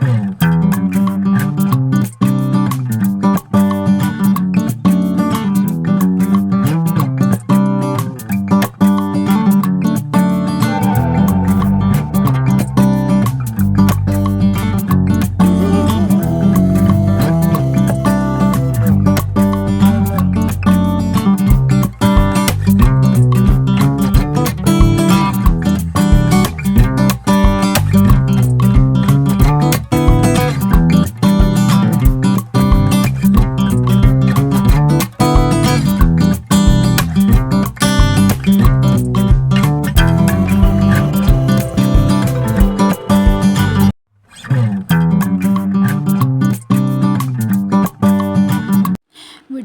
and